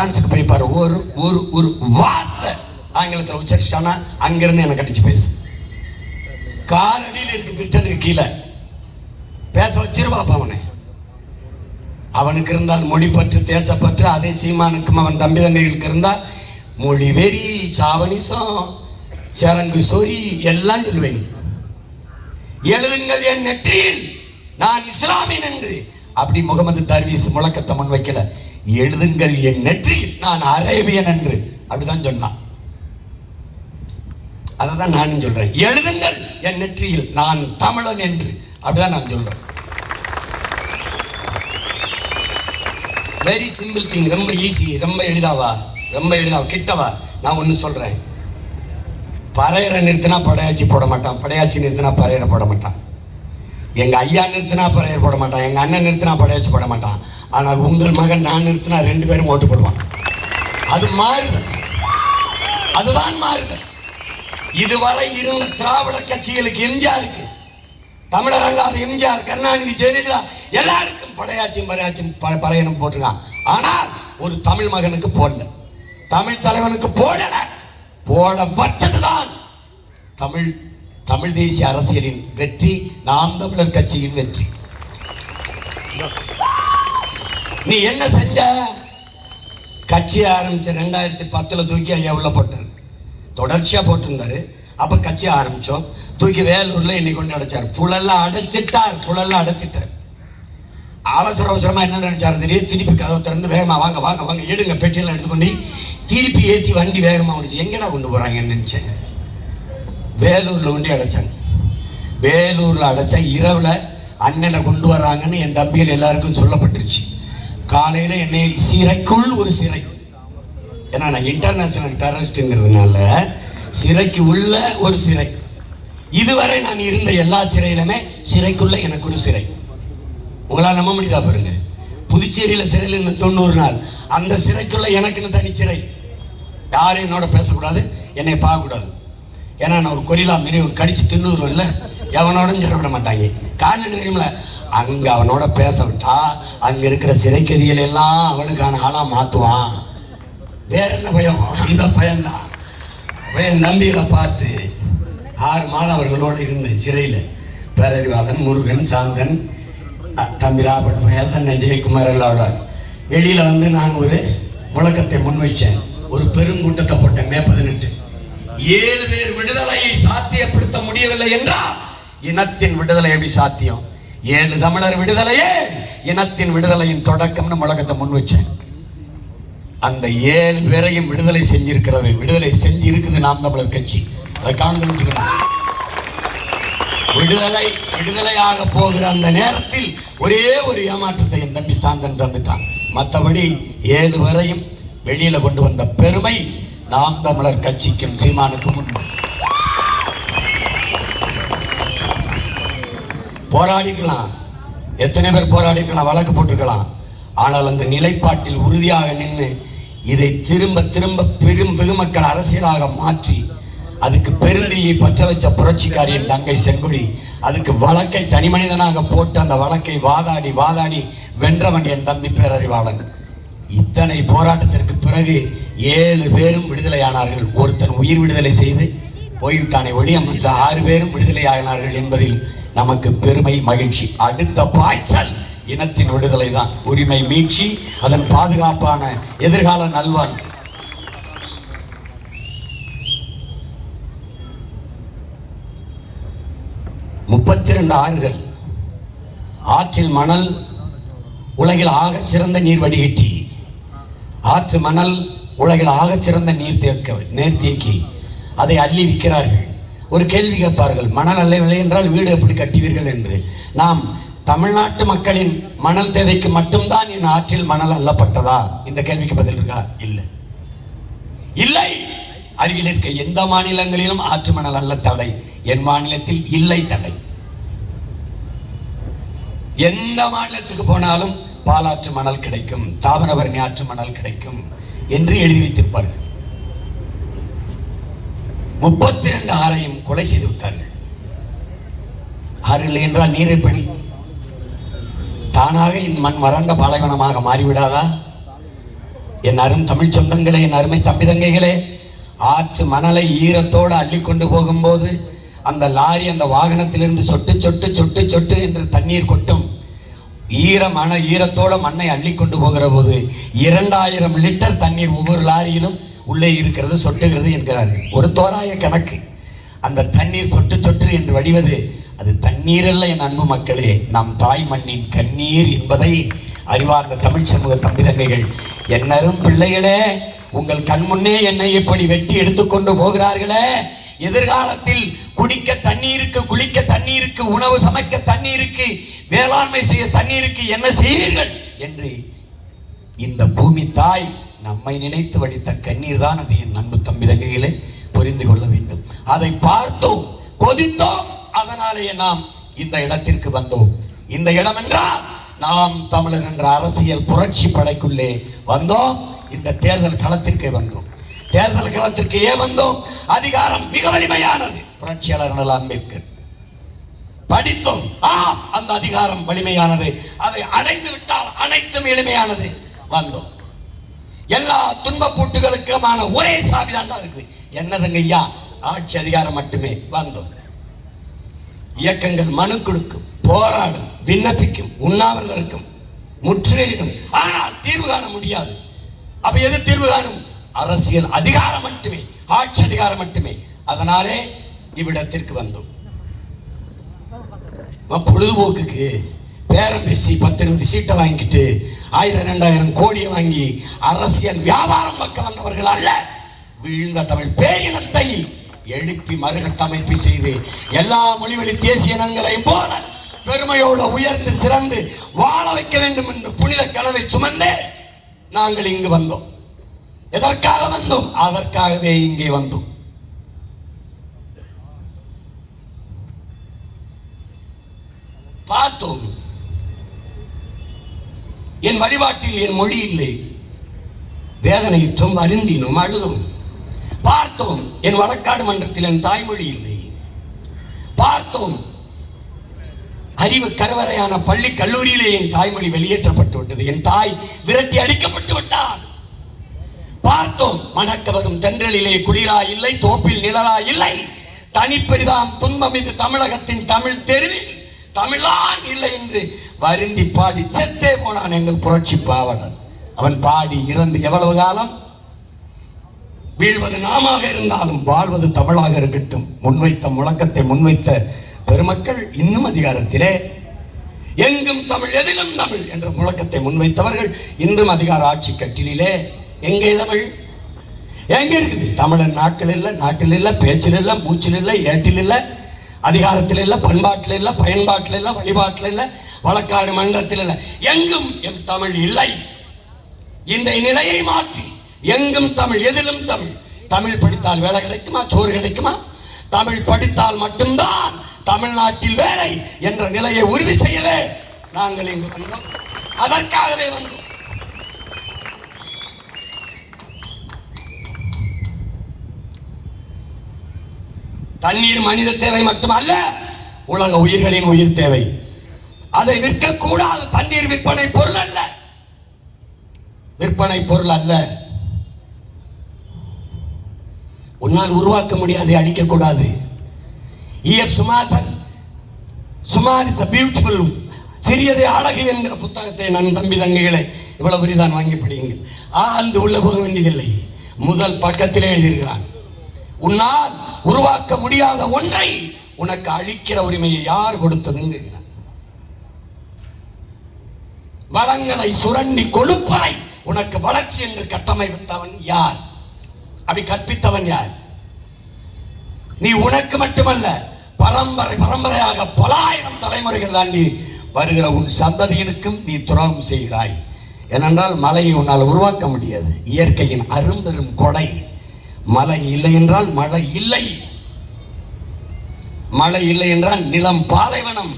பிரான்ஸுக்கு போய் பாரு ஒரு ஒரு ஒரு வார்த்தை ஆங்கிலத்தில் உச்சரிச்சிட்டானா அங்கிருந்து எனக்கு அடிச்சு பேசு. காலடியில் இருக்கு பிரிட்டனுக்கு கீழே. பேச வச்சிருவாப்பா அவனை. அவனுக்கு இருந்தால் மொழி பற்று தேசப்பற்று அதே சீமானுக்கும் அவன் தம்பி தங்கைகளுக்கு இருந்தால் மொழி வெறி சாவனிசம் சரங்கு சொறி எல்லாம் சொல்லுவேன் எழுதுங்கள் என் நெற்றியில் நான் இஸ்லாமியன் என்று. அப்படி முகமது தர்வீஸ் முழக்கத்தை முன் வைக்கல எழுதுங்கள் என் நெற்றியில். நான் அரேபியன் என்று. அப்படிதான் சொன்னான். அதை தான் நானும் சொல்றேன். எழுதுங்கள் என் நெற்றியில். நான் தமிழன் என்று. அப்படிதான் நான் சொல்றேன். வெரி சிம்பிள் திங் ரொம்ப ஈஸி ரொம்ப எளிதாவா? ரொம்ப எளிதாவா? கிட்டவா? நான் ஒன்று சொல்றேன். பறையரை நிறுத்தினா படையாச்சி போட மாட்டான். படையாச்சி நிறுத்தினா பறையரை போட மாட்டான். எங்க ஐயா நிறுத்தினா பறையர் போட மாட்டான். எங்க அண்ணன் நிறுத்தினா படையாச்சி போட மாட்டான். ஆனால் உங்கள் மகன் நான் நிறுத்தினா ரெண்டு பேரும் ஓட்டு போடுவான் அது மாறுதல். அதுதான் மாறுதல். இதுவரை இருந்த திராவிட கட்சிகளுக்கு எம்ஜிஆருக்கு தமிழர் அல்லாத எம்ஜிஆர் கருணாநிதி ஜெயலலிதா எல்லாருக்கும் படையாச்சும் படையாச்சும் ப- பறையனும் போட்டிருக்கான் ஆனால் ஒரு தமிழ் மகனுக்கு போடல. தமிழ் தலைவனுக்கு போடல. போட வச்சதுதான் தமிழ் தமிழ் தேசிய அரசியலின் வெற்றி நாம் தமிழர் கட்சியின் வெற்றி. நீ என்ன செஞ்ச? கட்சி ஆரம்பிச்ச ரெண்டாயிரத்தி பத்தில் தூக்கி ஐயா உள்ள போட்டார். தொடர்ச்சியாக போட்டிருந்தாரு. அப்போ கட்சி ஆரம்பித்தோம் தூக்கி வேலூரில் என்னை கொண்டு அடைச்சார். புழல்லாம் அடைச்சிட்டார். புழல்லாம் அடைச்சிட்டார். அவசர அவசரமாக என்ன நினைச்சாரு? தெரியும் திருப்பி கதவை திறந்து வேகமாக வாங்க வாங்க வாங்க எடுங்க பெட்டியெல்லாம் எடுத்துக்கொண்டு திருப்பி ஏற்றி வண்டி வேகமாக வந்துச்சு எங்கடா கொண்டு போகிறாங்கன்னு நினச்சேன். வேலூரில் கொண்டு அடைச்சாங்க. வேலூரில் அடைச்சா இரவில் அண்ணனை கொண்டு வராங்கன்னு என் தம்பிகள் எல்லாருக்கும் சொல்லப்பட்டுருச்சு. காலையில் என்னை சிறைக்குள் ஒரு சிறை. ஏன்னா நான் இன்டர்நேஷனல் டெரரிஸ்ட்டுங்கிறதுனால சிறைக்கு உள்ள ஒரு சிறை. இதுவரை நான் இருந்த எல்லா சிறையிலுமே சிறைக்குள்ள எனக்கு ஒரு சிறை. உங்களால் நம்ப முடியுதா பாருங்க? புதுச்சேரியில் சிறையில் இருந்த தொண்ணூறு நாள். அந்த சிறைக்குள்ள எனக்குன்னு தனி சிறை? யாரும் என்னோட பேசக்கூடாது என்னை பார்க்கக்கூடாது. ஏன்னா நான் ஒரு கொரிலா மாரி ஒரு கடிச்சு தின்னுருவோம்ல எவனோடும் சொல்ல விட மாட்டாங்க. காரணம் தெரியுமில்ல அங்க அவனோட பேச விட்டா அங்க இருக்கிற சிறைக்கதிகள் எல்லாம் அவனுக்கான ஆளா மாத்துவான். வேற என்ன பயம்? அந்த பயம்தான். பயன் நம்பிகளை பார்த்து ஆறு மாதம் அவர்களோடு இருந்தேன் சிறையில். பேரறிவாளன் முருகன் சாந்தன் தம்பி ராபர்ட் பேசன் ஜெயக்குமார் எல்லாரோட வெளியில் வந்து நான் ஒரு முழக்கத்தை முன்வைச்சேன். ஒரு பெருங்கூட்டத்தை போட்டேன் மே பதினெட்டு. ஏழு பேர் விடுதலையை சாத்தியப்படுத்த முடியவில்லை என்றால் இனத்தின் விடுதலை எப்படி சாத்தியம்? ஏழு தமிழர் விடுதலையே இனத்தின் விடுதலையின் தொடக்கம்னு முழக்கத்தை முன் வச்சேன். அந்த ஏழு பேரையும் விடுதலை செஞ்சிருக்கிறது. விடுதலை செஞ்சு இருக்குது நாம் தமிழர் கட்சி. அதை காணுதல் விடுதலை விடுதலையாக போகிற அந்த நேரத்தில் ஒரே ஒரு ஏமாற்றத்தை என் தம்பி ஸ்தாந்தன் தந்துட்டான். மற்றபடி ஏழு வரையும் வெளியில கொண்டு வந்த பெருமை நாம் தமிழர் கட்சிக்கும் சீமானுக்கும் உண்டு. போராடிக்கலாம். எத்தனை பேர் போராடிக்கலாம் வழக்கு போட்டிருக்கலாம். ஆனால் அந்த நிலைப்பாட்டில் உறுதியாக நின்று இதை திரும்ப திரும்ப பெரும் பெருமக்கள் அரசியலாக மாற்றி அதுக்கு பெருந்தியை பற்ற வச்ச புரட்சிக்காரியின் தங்கை செங்கொடி அதுக்கு வழக்கை தனி மனிதனாக போட்டு அந்த வழக்கை வாதாடி வாதாடி வென்றவன் என் தம்பி பேரறிவாளன். இத்தனை போராட்டத்திற்கு பிறகு ஏழு பேரும் விடுதலையானார்கள். ஒருத்தன் உயிர் விடுதலை செய்து போய்விட்டானே ஒழிய மற்ற ஆறு பேரும் விடுதலையானார்கள் என்பதில் நமக்கு பெருமை மகிழ்ச்சி. அடுத்த பாய்ச்சல் இனத்தின் விடுதலை தான். உரிமை மீட்சி அதன் பாதுகாப்பான எதிர்கால நல்வாழ் முப்பத்தி ரெண்டு ஆறுகள். ஆற்றில் மணல் உலகில் ஆகச் சிறந்த நீர் வடிகட்டி. ஆற்று மணல் உலகில் ஆகச் சிறந்த நீர் தேக்க நேர்த்தியக்கி அதை அள்ளி விற்கிறார்கள். ஒரு கேள்வி கேட்பார்கள் மணல் அல்லவில்லை என்றால் வீடு எப்படி கட்டுவீர்கள்? என்று. நாம் தமிழ்நாட்டு மக்களின் மணல் தேவைக்கு மட்டும்தான் என் ஆற்றில் மணல் அல்லப்பட்டதா? இந்த கேள்விக்கு பதில் இருக்கா? இல்லை. இல்லை! அருகில் இருக்க எந்த மாநிலங்களிலும் ஆற்று மணல் அல்ல தடை. என் மாநிலத்தில் இல்லை தடை. எந்த மாநிலத்துக்கு போனாலும் பாலாற்று மணல் கிடைக்கும் தாமிரபரணி ஆற்று மணல் கிடைக்கும் என்று எழுதி வைத்திருப்பார்கள். முப்பத்தி ரெண்டு ஆறையும் கொலை செய்து விட்டார்கள். ஆறு இல்லை என்றால் நீரை பணி. தானாக என் மண் வறண்ட பாலைவனமாக மாறிவிடாதா? என் அரும் தமிழ் சொந்தங்களே என் அருமை தம்பி தங்கைகளே ஆற்று மணலை ஈரத்தோடு அள்ளி கொண்டு போகும்போது அந்த லாரி அந்த வாகனத்திலிருந்து சொட்டு சொட்டு சொட்டு சொட்டு என்று தண்ணீர் கொட்டும். ஈர மண ஈரத்தோட மண்ணை அள்ளி கொண்டு போகிற போது இரண்டாயிரம் லிட்டர் தண்ணீர் ஒவ்வொரு லாரியிலும் உள்ளே இருக்கிறது சொட்டுகிறது என்கிறார். ஒரு தோராய கணக்கு. அந்த தண்ணீர் சொட்டு சொட்டு என்று வடிவது அது தண்ணீர் அல்ல என் அன்பு மக்களே. நம் தாய் மண்ணின் கண்ணீர் என்பதை அறிவார்ந்த தமிழ் சமூக தம்பிதங்கைகள் என்னரும் பிள்ளைகளே உங்கள் கண்முன்னே என்னை இப்படி வெட்டி எடுத்துக்கொண்டு போகிறார்களே. எதிர்காலத்தில் குடிக்க தண்ணீருக்கு குளிக்க தண்ணீருக்கு உணவு சமைக்க தண்ணீருக்கு வேளாண்மை செய்ய தண்ணீருக்கு என்ன செய்வீர்கள்? என்று இந்த பூமி தாய் நம்மை நினைத்து வடித்த கண்ணீர் தான் அது என் அன்பு தம்பி தங்கைகளை புரிந்து கொள்ள வேண்டும். அதை பார்த்தோம் கொதித்தோம் அதனாலேயே நாம் இந்த இடத்திற்கு வந்தோம். இந்த இடம் என்றால் நாம் தமிழர் என்ற அரசியல் புரட்சி படைக்குள்ளே வந்தோம். இந்த தேர்தல் களத்திற்கே வந்தோம். தேர்தல் களத்திற்கு ஏன் வந்தோம்? அதிகாரம் மிக வலிமையானது. புரட்சியாளர் அம்பேத்கர். படித்தோம். ஆ அந்த அதிகாரம் வலிமையானது. அதை அடைந்து விட்டால் அனைத்தும் எளிமையானது. வந்தோம். எல்லா துன்ப பூட்டுகளுக்குமான ஒரே சாவி தான் இருக்கு என்னதுங்க ஐயா? ஆட்சி அதிகாரம் மட்டுமே. வந்தோம் இயக்கங்கள் மனு கொடுக்கும் போராடும் விண்ணப்பிக்கும் உண்ணாவிரதம் இருக்கும் முற்றுகையிடும். ஆனால் தீர்வு காண முடியாது. அப்ப எது தீர்வு காணும்? அரசியல் அதிகாரம் மட்டுமே. ஆட்சி அதிகாரம் மட்டுமே. அதனாலே இவ்விடத்திற்கு வந்தோம். பொழுதுபோக்குக்கு பேரம் பேசி பத்து இருபது சீட்டை வாங்கிட்டு ஆயிரம் ரெண்டாயிரம் கோடியை வாங்கி அரசியல் வியாபாரம் பக்கம் வந்தவர்கள் அல்ல தமிழ் பேரினத்தை எழுப்பி மறுகட்டமைப்பு செய்து எல்லா மொழிவழி தேசிய இனங்களையும் போல பெருமையோடு உயர்ந்து சிறந்து வாழ வைக்க வேண்டும் என்று புனித கனவை சுமந்தே நாங்கள் இங்கு வந்தோம். எதற்காக வந்தோம்? அதற்காகவே இங்கே வந்தோம். பார்த்தோம். என் வழிபாட்டில் என் மொழி இல்லை. வேதனையற்றும் அருந்தினும் அழுதும். பார்த்தோம் என் வழக்காடு மன்றத்தில் என் தாய்மொழி இல்லை. பார்த்தோம் அறிவு கருவறையான பள்ளி கல்லூரியிலே என் தாய்மொழி வெளியேற்றப்பட்டு விட்டது என் தாய் விரட்டி அடிக்கப்பட்டு விட்டார். பார்த்தோம் மணக்கவரும் தென்றலிலே குளிரா இல்லை தோப்பில் நிழலா இல்லை. தனிப்பெரிதாம் துன்பம் இது தமிழகத்தின் தமிழ் தெருவில். தமிழான் இல்லை என்று வருந்தி பாடி செத்தே போனான் எங்கள் புரட்சி பாவலன். அவன் பாடி இறந்து எவ்வளவு காலம்? வீழ்வது நாமாக இருந்தாலும் வாழ்வது தமிழாக இருக்கட்டும். முன்வைத்த முழக்கத்தை முன்வைத்த பெருமக்கள் இன்னும் அதிகாரத்திலே. எங்கும் தமிழ் எதிலும் தமிழ் என்ற முழக்கத்தை முன்வைத்தவர்கள் இன்றும் அதிகார ஆட்சி கட்டிலே எங்கே தமிழ்? எங்க இருக்குது? தமிழன் நாட்கள் இல்லை நாட்டில் இல்லை பேச்சில் இல்லை மூச்சில் இல்லை ஏட்டில் இல்லை அதிகாரத்தில் இல்லை பண்பாட்டில் இல்லை பயன்பாட்டில் இல்லை வழிபாட்டில் இல்லை வழக்காடு மண்டலத்தில் இல்லை. எங்கும் எம் தமிழ் இல்லை. இந்த நிலையை மாற்றி எங்கும் தமிழ் எதிலும் தமிழ். தமிழ் படித்தால் வேலை கிடைக்குமா? சோறு கிடைக்குமா? தமிழ் படித்தால் மட்டும்தான் தமிழ்நாட்டில் வேலை என்ற நிலையை உறுதி செய்யவே நாங்கள் இங்கு வந்தோம். அதற்காகவே வந்தோம். தண்ணீர் மனித தேவை மட்டுமல்ல உலக உயிர்களின் உயிர் தேவை. அதை விற்கக்கூடாது. தண்ணீர் விற்பனை பொருள் அல்ல. விற்பனை பொருள் அல்ல. உன்னால் உருவாக்க முடியாது அழிக்கக்கூடாது. இஎஃப் சுமாசன் சுமார் இஸ் பியூட்டிஃபுல் சிறியதே அழகு என்கிற புத்தகத்தை நான் தம்பி தங்கைகளை இவ்வளவு பெரிதான் வாங்கி படியுங்கள். ஆழ்ந்து உள்ள போக வேண்டியதில்லை. முதல் பக்கத்திலே எழுதியிருக்கிறான். உன்னால் உருவாக்க முடியாத ஒன்றை உனக்கு அழிக்கிற உரிமையை யார் கொடுத்ததுன்னு வளங்களை சுரண்டி கொழுப்பதை உனக்கு வளர்ச்சி என்று கட்டமைத்தவன் யார்? அப்படி கற்பித்தவன் யார்? நீ உனக்கு மட்டுமல்ல பரம்பரை பரம்பரையாக பலாயிரம் தலைமுறைகள் தாண்டி வருகிற உன் சந்ததியினுக்கும் நீ துரோகம் செய்கிறாய். ஏனென்றால் மலையை உன்னால் உருவாக்க முடியாது. இயற்கையின் அரும்பெரும் கொடை. மழை இல்லை என்றால் மழை இல்லை. மழை இல்லை என்றால் நிலம் பாலைவனம்.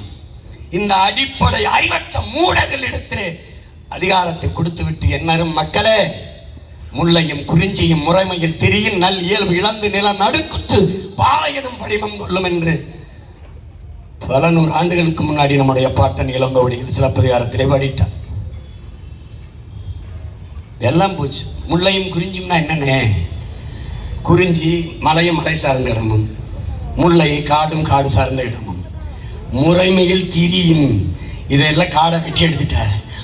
இந்த அடிப்படை அறிவற்ற மூடர்களிடத்திலே அதிகாரத்தை கொடுத்துவிட்டு என்னரும் மக்களே முல்லையும் குறிஞ்சியும் முறைமையில் திரியும் நல் இயல்பு இழந்து நிலம் நடுக்குத்து பாளையனும் படிமம் கொள்ளும் என்று பல நூறு ஆண்டுகளுக்கு முன்னாடி நம்முடைய பாட்டன் இளங்கோவடியில் சிலப்பதிகாரத்திலே பாடிட்டான் எல்லாம் போச்சு. முல்லையும் குறிஞ்சியும்னா என்னன்னே குறிஞ்சி மலையும் மலை சார்ந்த இடமும் முல்லை காடும் காடு சார்ந்த இடமும். முறைமையில் திரியின் இதெல்லாம் காடை வெட்டி எடுத்துட்ட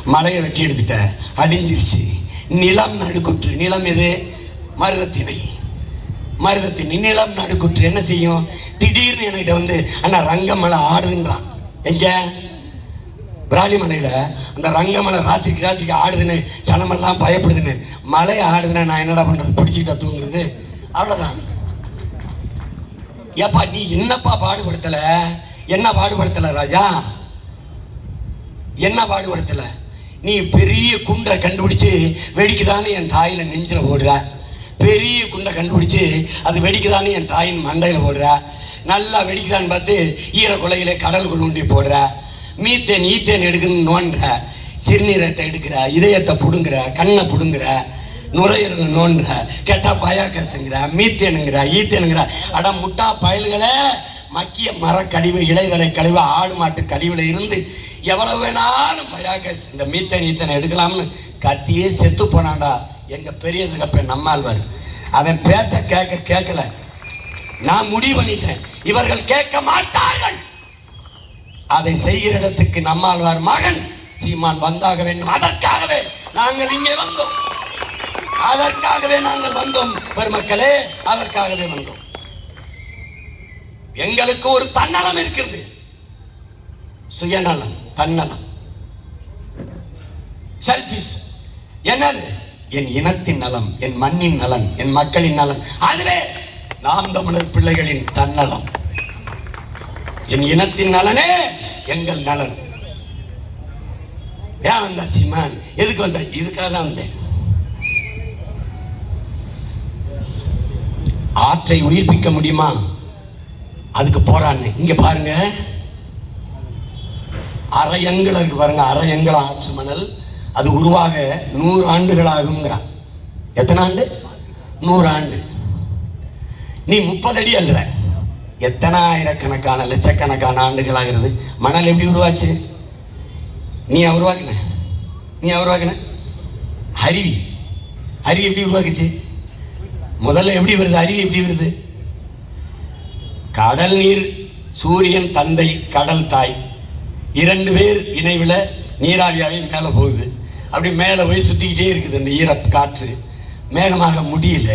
மலையை வெட்டி எடுத்துட்ட அழிஞ்சிருச்சு. நிலம் நடுக்குற்று. நிலம் எது? மருதத்திணை மருதத்திணை நிலம் நடுக்குற்று. என்ன செய்யும்? திடீர்னு என்கிட்ட வந்து அண்ணா ரங்கமலை ஆடுதுன்றான். எங்க? பிராணிமலையில். அந்த ரங்கமலை ராத்திரிக்கு ராத்திரிக்கு ஆடுதுன்னு சனமெல்லாம் பயப்படுதுன்னு. மலை ஆடுதுன்னா நான் என்னடா பண்ணுறது பிடிச்சிக்கிட்டா தூங்குறது? அவ்வளோதான் ஏப்பா நீ என்னப்பா பாடுபடுத்தல? என்ன பாடுபடுத்தல ராஜா? என்ன பாடுபடுத்தல? நீ பெரிய குண்டை கண்டுபிடிச்சு வெடிக்குதான்னு என் தாயில நெஞ்சில போடுற. பெரிய குண்டை கண்டுபிடிச்சு அது வெடிக்குதான்னு என் தாயின் மண்டையில போடுற. நல்லா வெடிக்குதான்னு பார்த்து ஈர குலையில கடல் கொண்டு போடுற. மீத்தேன் ஈத்தேன் எடுக்குன்னு நோண்டுற சிறுநீரத்தை எடுக்கிற இதயத்தை புடுங்குற கண்ணை புடுங்குற நுரையீரல் நோண்டுற கெட்டா பயாக்கசுங்கிற மீத்தேனுங்கிற ஈத்தேனுங்கிற அட முட்டா பயல்களை மக்கிய மரக்கழிவு இலைதலை கழிவு ஆடு மாட்டு கழிவுல இருந்து எவ்வளவு வேணாலும் பயாகஸ் இந்த மீத்தன் ஈத்தனை எடுக்கலாம்னு கத்தியே செத்து போனாண்டா எங்க பெரிய தகப்பன் நம்மாழ்வார் அவன் பேச்ச கேட்க கேட்கல. நான் முடிவு பண்ணிட்டேன். இவர்கள் கேட்க மாட்டார்கள். அதை செய்கிற இடத்துக்கு நம்மாழ்வார் மகன். சீமான் வந்தாக வேண்டும் அதற்காகவே நாங்கள் இங்கே வந்தோம். அதற்காகவே நாங்கள் வந்தோம் பெருமக்களே அதற்காகவே வந்தோம். எங்களுக்கு ஒரு தன்னலம் இருக்கிறது. சுயநலம் தன்னலம். செல்பிஸ் என்னது? என் இனத்தின் நலம் என் மண்ணின் நலன் என் மக்களின் நலன். அதுவே நாம் தமிழர் பிள்ளைகளின் தன்னலம். என் இனத்தின் நலனே எங்கள் நலன். ஏன் வந்த சிமான் எதுக்கு வந்த? இதுக்காக தான் வந்தேன். ஆற்றை உயிர்ப்பிக்க முடியுமா? அதுக்கு போறான்னு. இங்க பாருங்க. அரை இருக்கு பாருங்க. அரையங்கள் ஆற்று மணல். அது உருவாக நூறு ஆண்டுகள் ஆகுங்கிறான் எத்தனை ஆண்டு? நூறு ஆண்டு. நீ முப்பது அடி அல்ல எத்தனை ஆயிரக்கணக்கான லட்சக்கணக்கான ஆண்டுகள் ஆகிறது. மணல் எப்படி உருவாச்சு? நீ உருவாக்கின? நீ உருவாக்கின? அருவி. அருவி எப்படி உருவாக்குச்சு? முதல்ல எப்படி வருது? அருவி எப்படி வருது? கடல் நீர் சூரியன் தந்தை கடல் தாய். இரண்டு பேர் இணைவில் நீராவியாகவே மேலே போகுது. அப்படி மேலே போய் சுற்றிக்கிட்டே இருக்குது அந்த ஈர காற்று. மேகமாக முடியல.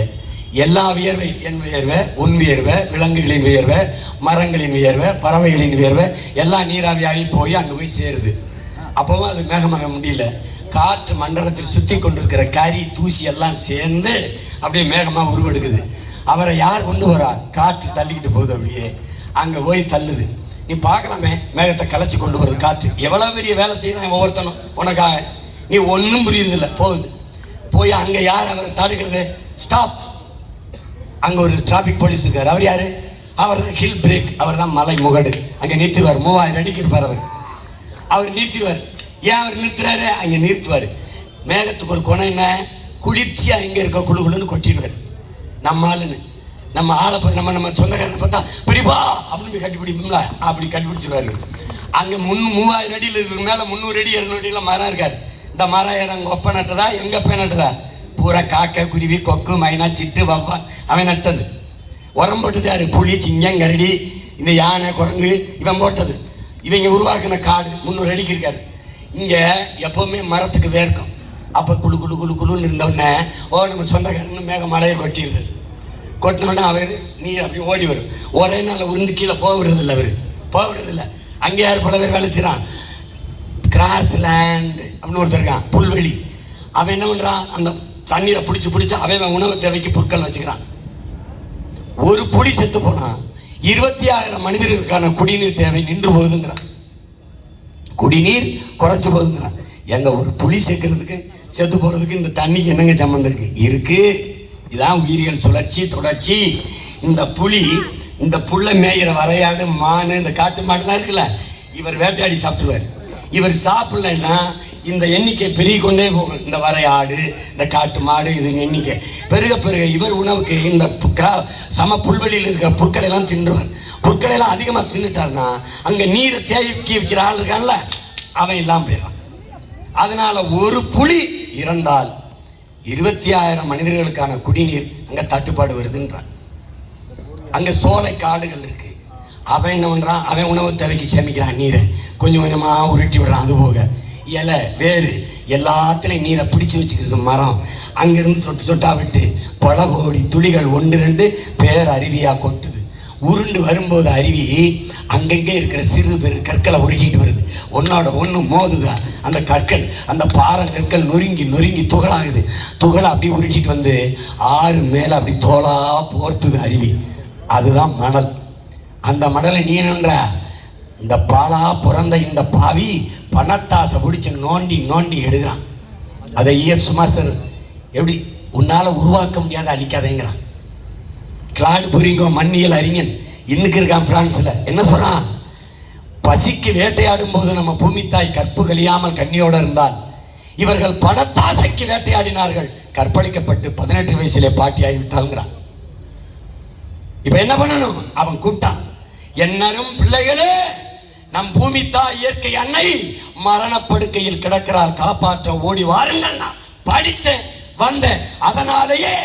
எல்லா வியர்வை என் வியர்வை உன் வியர்வை விலங்குகளின் வியர்வை மரங்களின் வியர்வை பறவைகளின் வியர்வை எல்லாம் நீராவியாகி போய் அங்கே போய் சேருது. அப்போவும் அது மேகமாக முடியல. காற்று மண்டலத்தில் சுற்றி கொண்டிருக்கிற கறி தூசி எல்லாம் சேர்ந்து அப்படியே மேகமாக உருவெடுக்குது. அவரை யார் கொண்டு வரா? காற்று தள்ளிக்கிட்டு போகுது அப்படியே. அங்கே போய் தள்ளுது. நீ பார்க்கலாமே மேகத்தை கலைச்சி கொண்டு வருது காற்று. எவ்வளோ பெரிய வேலை செய்யலாம் ஒவ்வொருத்தனும். உனக்காக. நீ ஒன்றும் புரியுறதில்ல. போகுது. போய் அங்கே யார் அவரை தடுக்கிறது? ஸ்டாப் அங்கே ஒரு டிராஃபிக் போலீஸ் இருக்கார். அவர் யார்? அவர் தான் ஹில் பிரேக் அவர் தான் மலை முகடு. அங்கே நிறுத்துவார் மூவாயிரம் அடிக்கு இருப்பார் அவர். அவர் நிறுத்திடுவார். ஏன் அவர் நிறுத்துறாரு? அங்கே நிறுத்துவார். மேகத்துக்கு ஒரு குணம் என்ன? குளிர்ச்சியாக எங்க இருக்க குழு குழுன்னு கொட்டிடுவார். நம்ம ஆளுன்னு. நம்ம ஆளை நம்ம நம்ம சொந்தக்காரனை பார்த்தா பெரியப்பா அப்படின்னு கட்டிப்பிடிப்போம்ல அப்படி கட்டிப்பிடிச்சிருவாரு அங்கே முன் மூவாயிரம் அடியில் இருக்கிற மேலே முந்நூறு அடி இரநூறு அடியில் மரம் இருக்காரு. இந்த மரம் ஏறாங்க ஒப்ப நட்டதா எங்க போய் நட்டதா? பூரா காக்கை குருவி கொக்கு மைனா சிட்டு வவ்வா அவன் நட்டது. உரம் போட்டது யாரு? புலி சிங்கம் கரடி இந்த யானை குரங்கு இவன் போட்டது. இவங்க உருவாக்கின காடு முந்நூறு அடிக்கு இருக்காரு இங்க எப்பவுமே மரத்துக்கு வேர்க்கும். அப்போ குளு குளு குளு குளுன்னு இருந்தோடனே ஓ நம்ம சொந்தக்காரன்னு மேக மழையை கொட்டிடுது. கொட்டினோடனே அவர் நீ அப்படி ஓடி வரும். ஒரே நாள் உருந்து கீழே போக விடுறதில்ல அவர். போக விடுறதில்ல. அங்கே யார் பல பேர் வேலை செய்கிறான் கிராஸ் லேண்ட் அப்படின்னு ஒருத்தர் இருக்கான் புல்வெளி. அவன் என்ன பண்ணுறான் அந்த தண்ணீரை பிடிச்சி பிடிச்சி அவன் உணவு தேவைக்கு புற்கள் வச்சுக்கிறான். ஒரு புளி செத்து போனான் இருபத்தி ஆயிரம் மனிதர்களுக்கான குடிநீர் தேவை நின்று போகுதுங்கிறான். குடிநீர் குறைச்சி போகுதுங்கிறான். எங்க ஒரு புளி சேர்க்கறதுக்கு செத்து போகிறதுக்கு இந்த தண்ணிக்கு என்னங்க சம்மந்தம் இருக்கு? இருக்கு. இதான் உயிரியல் சுழற்சி தொடர்ச்சி. இந்த புலி இந்த புள்ள மேயிற வரையாடு மானு இந்த காட்டு மாடுலாம் இருக்குல்ல இவர் வேட்டையாடி சாப்பிடுவார். இவர் சாப்பிடலைன்னா இந்த எண்ணிக்கை பெருகி கொண்டே போகும். இந்த வரையாடு இந்த காட்டு மாடு இதுங்க எண்ணிக்கை. பெருக பெருக இவர் உணவுக்கு இந்த கிரா- சம புல்வெளியில் இருக்கிற புற்களை எல்லாம் தின்றுவார். புற்களை எல்லாம் அதிகமாக தின்னுட்டார்னா அங்கே நீரை தேக்கி வைக்கிற ஆள் இருக்கான்ல அவன் இல்லாமல் போயிடும். அதனால ஒரு புலி இறந்தால் இருபத்தி ஆயிரம் மனிதர்களுக்கான குடிநீர் அங்கே தட்டுப்பாடு வருதுன்றான். அங்கே சோலை காடுகள் இருக்கு. அவன் என்ன பண்ணுறான் அவன் உணவு தேவைக்கு சேமிக்கிறான். நீரை கொஞ்சம் கொஞ்சமாக உருட்டி விடுறான். அது போக இலை வேறு எல்லாத்துலேயும் நீரை பிடிச்சி வச்சுக்கிறது மரம். அங்கேருந்து சொட்டு சொட்டா விட்டு பல கோடி துளிகள் ஒன்று ரெண்டு பேர் அருவியாக கொட்டுது. உருண்டு வரும்போது அருவி அங்கங்கே இருக்கிற சிறு பெரு கற்களை உருகிட்டு வருது. ஒன்னோட ஒன்று மோதுதா. அந்த கற்கள் அந்த பாறை கற்கள் நொறுங்கி நொறுங்கி துகளாகுது. துகளை அப்படி உருகிட்டு வந்து ஆறு மேலே அப்படி தோலா போர்த்துது அருவி. அதுதான் மணல். அந்த மணலை நீ நின்ற இந்த பாலா பிறந்த இந்த பாவி பணத்தாசை பிடிச்சி நோண்டி நோண்டி எடுக்கிறான். அதை இஎஃப் சுமாசர் எப்படி உன்னால் உருவாக்க முடியாத அழிக்காதேங்கிறான் கிளாடு புரிங்கோ மண்ணியல் அறிஞன். இன்னைக்கு இருக்கான் பிரான்ஸில். என்ன சொல்கிறான் பசிக்கு வேட்டையாடும் போது நம்ம பூமி தாய் கற்பு கழியாமல் கண்ணியோட இருந்தால் இவர்கள் பணத்தாசைக்கு வேட்டையாடினார்கள். கற்பழிக்கப்பட்டு பதினெட்டு வயசுல பாட்டியாகி விட்டாங்கிறான் இப்ப என்ன பண்ணணும்? அவன் கூப்பிட்டான் என்னரும் பிள்ளைகளே நம் பூமி தாய் இயற்கை அன்னை மரணப்படுக்கையில் கிடக்கிறார் காப்பாற்ற ஓடி வாருங்கள். நான் படித்தேன் வந்தேன். அதனாலேயே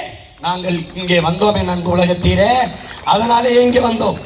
நாங்கள் இங்கே வந்தோமே நன்கு உலகத்தீரே. அதனாலே இங்கே வந்தோம்.